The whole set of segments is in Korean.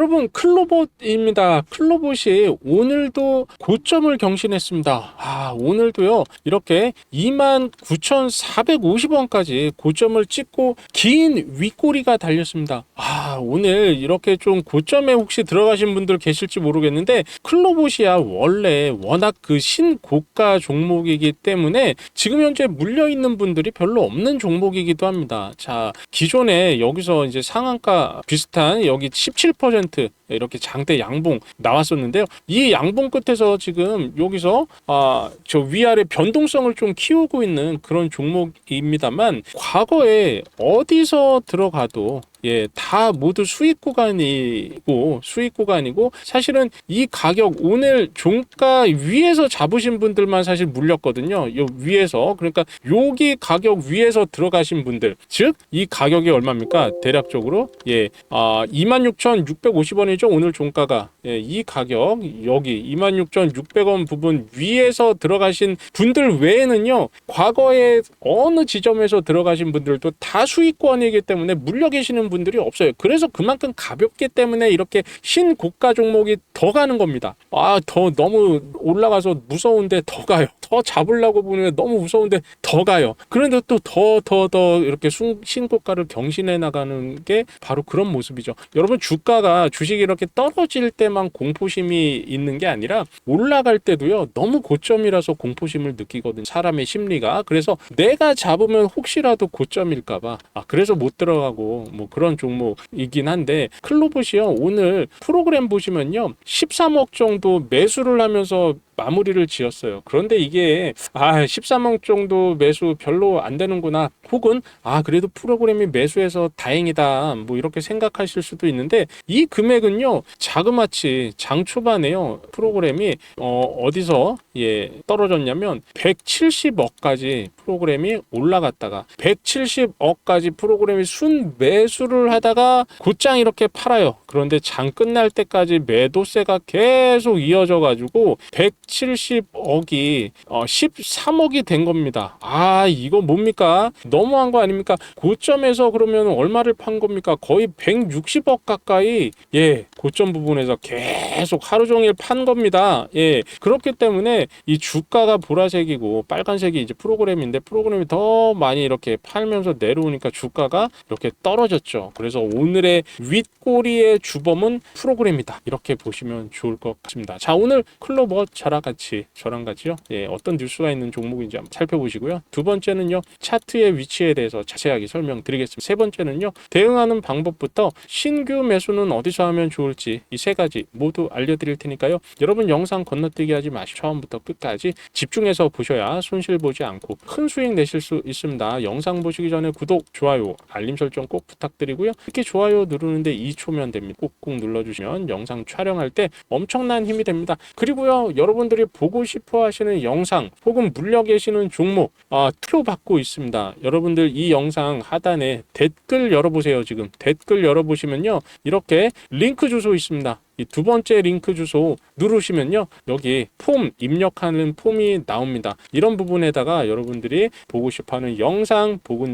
여러분 클로봇입니다. 클로봇이 오늘도 고점을 경신했습니다. 아 오늘도요 이렇게 29,450원까지 고점을 찍고 긴 윗꼬리가 달렸습니다. 아 오늘 이렇게 좀 고점에 혹시 들어가신 분들 계실지 모르겠는데 클로봇이야 원래 워낙 그 신고가 종목이기 때문에 지금 현재 물려 있는 분들이 별로 없는 종목이기도 합니다. 자 기존에 여기서 이제 상한가 비슷한 여기 17% 이렇게 장대 양봉 나왔었는데요. 이 양봉 끝에서 지금 여기서 아, 저 위아래 변동성을 좀 키우고 있는 그런 종목입니다만 과거에 어디서 들어가도 예, 다 모두 수익 구간이고 수익 구간이고 사실은 이 가격 오늘 종가 위에서 잡으신 분들만 사실 물렸거든요. 요 위에서 그러니까 여기 가격 위에서 들어가신 분들 즉 이 가격이 얼마입니까? 대략적으로 예, 아 26,650원이죠. 오늘 종가가 예, 이 가격 여기 26,600원 부분 위에서 들어가신 분들 외에는요. 과거에 어느 지점에서 들어가신 분들도 다 수익권이기 때문에 물려 계시는 분들이 없어요. 그래서 그만큼 가볍기 때문에 이렇게 신고가 종목이 더 가는 겁니다. 아, 더 너무 올라가서 무서운데 더 가요. 더 잡으려고 보면 너무 무서운데 더 가요. 그런데 또 더 더더 이렇게 순- 신고가를 경신해 나가는 게 바로 그런 모습이죠. 여러분 주가가 주식이 이렇게 떨어질 때만 공포심이 있는 게 아니라 올라갈 때도요. 너무 고점이라서 공포심을 느끼거든요. 사람의 심리가. 그래서 내가 잡으면 혹시라도 고점일까 봐. 아, 그래서 못 들어가고 뭐 그런 종목이긴 한데 클로봇이요. 오늘 프로그램 보시면요. 13억 정도 매수를 하면서 마무리를 지었어요. 그런데 이게 아 13억 정도 매수 별로 안 되는구나. 혹은 아 그래도 프로그램이 매수해서 다행이다. 뭐 이렇게 생각하실 수도 있는데 이 금액은요 자그마치 장 초반에요 프로그램이 어 어디서 예 떨어졌냐면 170억까지 프로그램이 올라갔다가 170억까지 프로그램이 순 매수를 하다가 곧장 이렇게 팔아요. 그런데 장 끝날 때까지 매도세가 계속 이어져 가지고 170억이 어 13억이 된 겁니다. 아, 이거 뭡니까? 너무한 거 아닙니까? 고점에서 그러면 얼마를 판 겁니까? 거의 160억 가까이 예, 고점 부분에서 계속 하루 종일 판 겁니다. 예. 그렇기 때문에 이 주가가 보라색이고 빨간색이 이제 프로그램인데 프로그램이 더 많이 이렇게 팔면서 내려오니까 주가가 이렇게 떨어졌죠. 그래서 오늘의 윗꼬리의 주범은 프로그램이다. 이렇게 보시면 좋을 것 같습니다. 자, 오늘 클로버 저랑 같이 저랑 같이요. 예, 어떤 뉴스가 있는 종목인지 한번 살펴보시고요. 두 번째는요. 차트의 위치에 대해서 자세하게 설명드리겠습니다. 세 번째는요. 대응하는 방법부터 신규 매수는 어디서 하면 좋을지 이 세 가지 모두 알려드릴 테니까요. 여러분 영상 건너뛰기 하지 마시고 처음부터 끝까지 집중해서 보셔야 손실 보지 않고 큰 수익 내실 수 있습니다. 영상 보시기 전에 구독, 좋아요, 알림 설정 꼭 부탁드 리고요. 이렇게 좋아요 누르는데 2초면 됩니다. 꾹꾹 눌러주시면 영상 촬영할 때 엄청난 힘이 됩니다. 그리고요, 여러분들이 보고 싶어 하시는 영상 혹은 물려 계시는 종목 아, 투표 받고 있습니다. 여러분들 이 영상 하단에 댓글 열어보세요. 지금 댓글 열어보시면요, 이렇게 링크 주소 있습니다. 이두 번째 링크 주소 누르시면요. 여기 폼 입력하는 폼이 나옵니다. 이런 부분에다가 여러분들이 보고 싶어하는 영상, 보고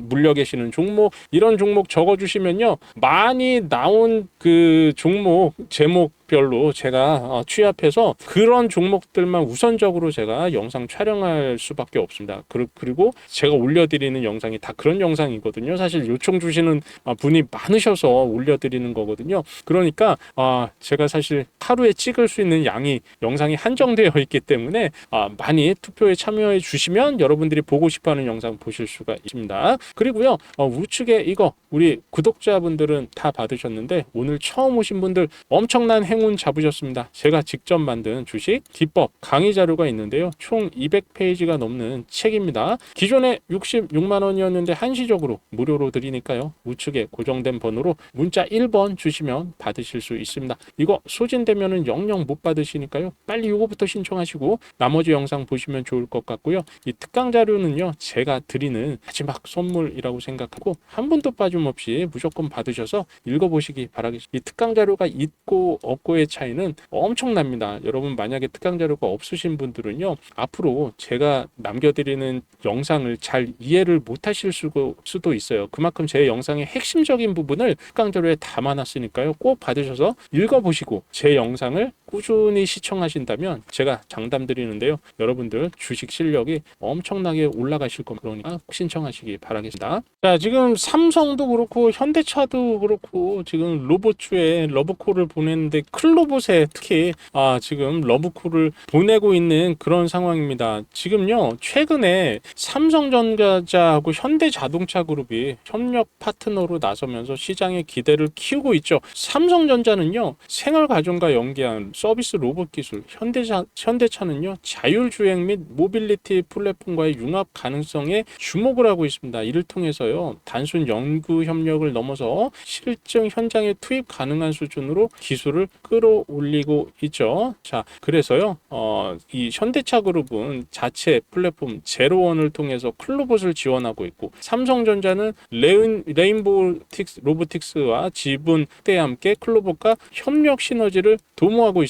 물려 계시는 종목 이런 종목 적어 주시면요. 많이 나온 그 종목 제목 별로 제가 어, 취합해서 그런 종목들만 우선적으로 제가 영상 촬영할 수밖에 없습니다. 그리- 그리고 제가 올려드리는 영상이 다 그런 영상이거든요. 사실 요청 주시는 아, 분이 많으셔서 올려드리는 거거든요. 그러니까 아, 제가 사실 하루에 찍을 수 있는 양이 영상이 한정되어 있기 때문에 아, 많이 투표에 참여해 주시면 여러분들이 보고 싶어하는 영상 보실 수가 있습니다. 그리고요 어, 우측에 이거 우리 구독자분들은 다 받으셨는데 오늘 처음 오신 분들 엄청난 행운 잡으셨습니다. 제가 직접 만든 주식 기법 강의 자료가 있는데요. 총 200페이지가 넘는 책입니다. 기존에 66만 원이었는데 한시적으로 무료로 드리니까요. 우측에 고정된 번호로 문자 1번 주시면 받으실 수 있습니다. 이거 소진되면은 영영 못 받으시니까요. 빨리 이거부터 신청하시고 나머지 영상 보시면 좋을 것 같고요. 이 특강 자료는요. 제가 드리는 마지막 선물이라고 생각하고 한 분도 빠짐없이 무조건 받으셔서 읽어보시기 바라겠습니다. 이 특강 자료가 있고 없고 의 차이는 엄청납니다. 여러분 만약에 특강 자료가 없으신 분들은요. 앞으로 제가 남겨드리는 영상을 잘 이해를 못하실 수도 있어요. 그만큼 제 영상의 핵심적인 부분을 특강 자료에 담아놨으니까요. 꼭 받으셔서 읽어보시고 제 영상을 꾸준히 시청하신다면 제가 장담 드리는데요. 여러분들 주식 실력이 엄청나게 올라가실 겁니다. 그러니까 꼭 신청하시기 바라겠습니다. 자, 지금 삼성도 그렇고 현대차도 그렇고 지금 로봇주에 러브콜을 보냈는데 클로봇에 특히 아, 지금 러브콜을 보내고 있는 그런 상황입니다. 지금요. 최근에 삼성전자하고 현대자동차 그룹이 협력 파트너로 나서면서 시장의 기대를 키우고 있죠. 삼성전자는요. 생활 가정과 연계한 서비스 로봇 기술, 현대차, 현대차는요. 자율주행 및 모빌리티 플랫폼과의 융합 가능성에 주목을 하고 있습니다. 이를 통해서요. 단순 연구 협력을 넘어서 실증 현장에 투입 가능한 수준으로 기술을 끌어올리고 있죠. 자, 그래서요. 어, 이 현대차 그룹은 자체 플랫폼 제로원을 통해서 클로봇을 지원하고 있고 삼성전자는 레인, 레인보우 틱스, 로보틱스와 지분 때 함께 클로봇과 협력 시너지를 도모하고 있습니다.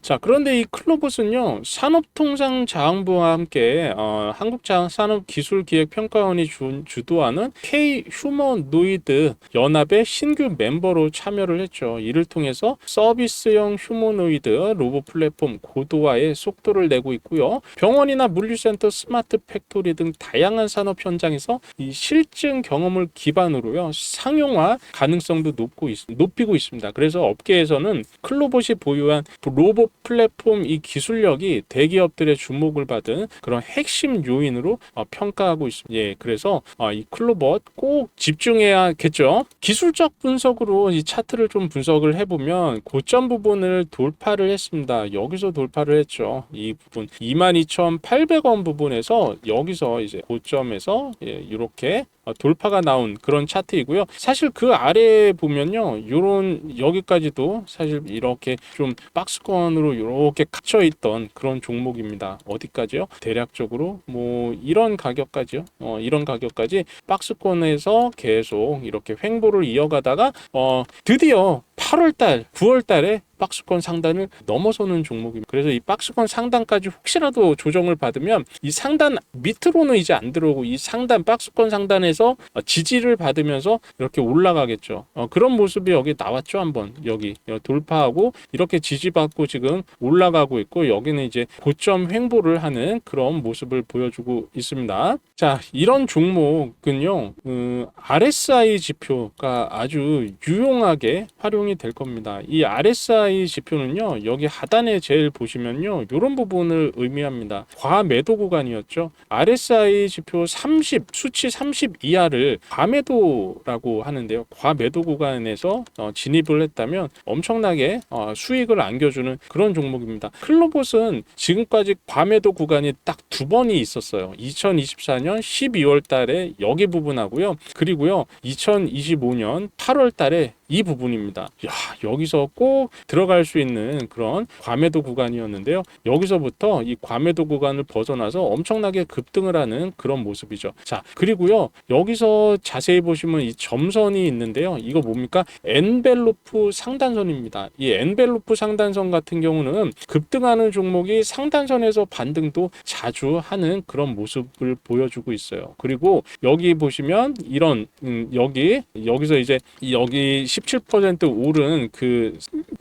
자, 그런데 이 클로봇은요, 산업통상자원부와 함께 어, 한국산업기술기획평가원이 주, 주도하는 K 휴머노이드 연합의 신규 멤버로 참여를 했죠. 이를 통해서 서비스형 휴머노이드 로봇 플랫폼 고도화에 속도를 내고 있고요. 병원이나 물류센터, 스마트 팩토리 등 다양한 산업 현장에서 이 실증 경험을 기반으로요 상용화 가능성도 높고 있, 높이고 있습니다. 그래서 업계에서는 클로봇이 보유한 로봇 플랫폼 이 기술력이 대기업들의 주목을 받은 그런 핵심 요인으로 어, 평가하고 있습니다. 예, 그래서 어, 이 클로봇 꼭 집중해야겠죠. 기술적 분석으로 이 차트를 좀 분석을 해보면 고점 부분을 돌파를 했습니다. 여기서 돌파를 했죠. 이 부분 22,800원 부분에서 여기서 이제 고점에서 예, 이렇게 어, 돌파가 나온 그런 차트이고요. 사실 그 아래에 보면요. 요런 여기까지도 사실 이렇게 좀 박스권으로 이렇게 갇혀 있던 그런 종목입니다. 어디까지요? 대략적으로 뭐 이런 가격까지요. 어, 이런 가격까지 박스권에서 계속 이렇게 횡보를 이어가다가 어, 드디어 8월 달, 9월 달에 박스권 상단을 넘어서는 종목입니다. 그래서 이 박스권 상단까지 혹시라도 조정을 받으면 이 상단 밑으로는 이제 안 들어오고 이 상단 박스권 상단에서 어, 지지를 받으면서 이렇게 올라가겠죠. 어, 그런 모습이 여기 나왔죠 한번 여기 어, 돌파하고 이렇게 지지받고 지금 올라가고 있고 여기는 이제 고점 횡보를 하는 그런 모습을 보여주고 있습니다. 자 이런 종목은요 음, RSI 지표가 아주 유용하게 활용이 될 겁니다. 이 RSI 지표는요 여기 하단에 제일 보시면요 이런 부분을 의미합니다. 과매도 구간이었죠. RSI 지표 30 수치 30 이하를 과매도라고 하는데요. 과매도 구간에서 어, 진입을 했다면 엄청나게 어, 수익을 안겨주는 그런 종목입니다. 클로봇은 지금까지 과매도 구간이 딱 두 번이 있었어요. 2024년 12월 달에 여기 부분하고요. 그리고요 2025년 8월 달에 이 부분입니다. 야, 여기서 꼭 들어갈 수 있는 그런 과매도 구간이었는데요. 여기서부터 이 과매도 구간을 벗어나서 엄청나게 급등을 하는 그런 모습이죠. 자, 그리고요. 여기서 자세히 보시면 이 점선이 있는데요. 이거 뭡니까? 엔벨로프 상단선입니다. 이 엔벨로프 상단선 같은 경우는 급등하는 종목이 상단선에서 반등도 자주 하는 그런 모습을 보여주고 있어요. 그리고 여기 보시면 이런 음, 여기 여기서 이제 여기 17% 오른 그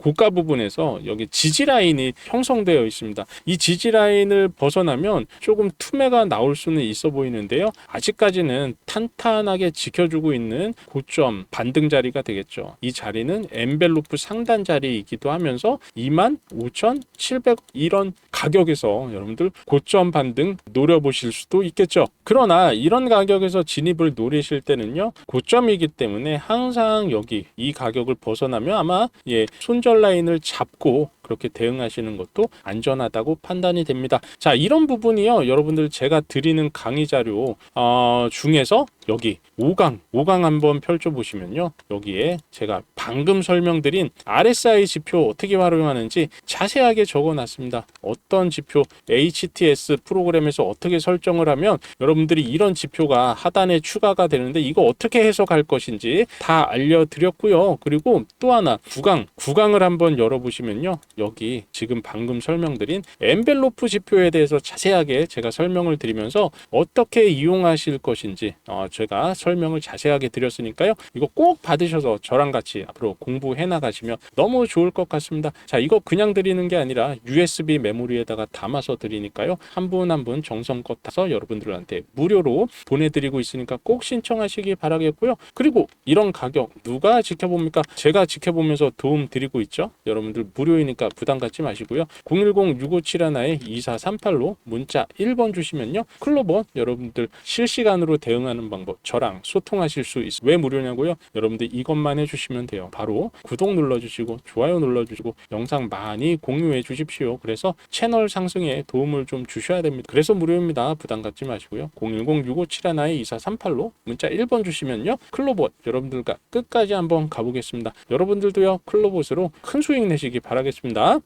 고가 부분에서 여기 지지 라인이 형성되어 있습니다. 이 지지 라인을 벗어나면 조금 투매가 나올 수는 있어 보이는데요. 아직까지는 탄탄하게 지켜주고 있는 고점 반등 자리가 되겠죠. 이 자리는 엔벨로프 상단 자리이기도 하면서 25,700 이런 가격에서 여러분들 고점 반등 노려보실 수도 있겠죠. 그러나 이런 가격에서 진입을 노리실 때는요. 고점이기 때문에 항상 여기 이 가격을 벗어나면 아마 예, 손절 라인을 잡고 그렇게 대응하시는 것도 안전하다고 판단이 됩니다. 자, 이런 부분이요. 여러분들 제가 드리는 강의 자료 어, 중에서 여기 5강, 5강 한번 펼쳐 보시면요. 여기에 제가 방금 설명드린 RSI 지표 어떻게 활용하는지 자세하게 적어 놨습니다. 어떤 지표 HTS 프로그램에서 어떻게 설정을 하면 여러분들이 이런 지표가 하단에 추가가 되는데 이거 어떻게 해석할 것인지 다 알려 드렸고요. 그리고 또 하나 구강, 구강을 한번 열어 보시면요. 여기 지금 방금 설명드린 엔벨로프 지표에 대해서 자세하게 제가 설명을 드리면서 어떻게 이용하실 것인지 어, 제가 설명을 자세하게 드렸으니까요. 이거 꼭 받으셔서 저랑 같이 앞으로 공부해 나가시면 너무 좋을 것 같습니다. 자, 이거 그냥 드리는 게 아니라 USB 메모리에다가 담아서 드리니까요. 한 분 한 분 정성껏 타서 여러분들한테 무료로 보내드리고 있으니까 꼭 신청하시기 바라겠고요. 그리고 이런 가격 누가 지켜봅니까? 제가 지켜보면서 도움 드리고 있죠. 여러분들 무료이니까 부담 갖지 마시고요. 010-6571-2438로 문자 1번 주시면요. 클로버 여러분들 실시간으로 대응하는 방법 저랑 소통하실 수 있어요. 왜 무료냐고요? 여러분들 이것만 해주시면 돼요. 바로 구독 눌러주시고 좋아요 눌러주시고 영상 많이 공유해 주십시오. 그래서 채널 상승에 도움을 좀 주셔야 됩니다. 그래서 무료입니다. 부담 갖지 마시고요. 010-6571-2438로 문자 1번 주시면요. 클로봇 여러분들과 끝까지 한번 가보겠습니다. 여러분들도요. 클로봇으로 큰 수익 내시기 바라겠습니다. да?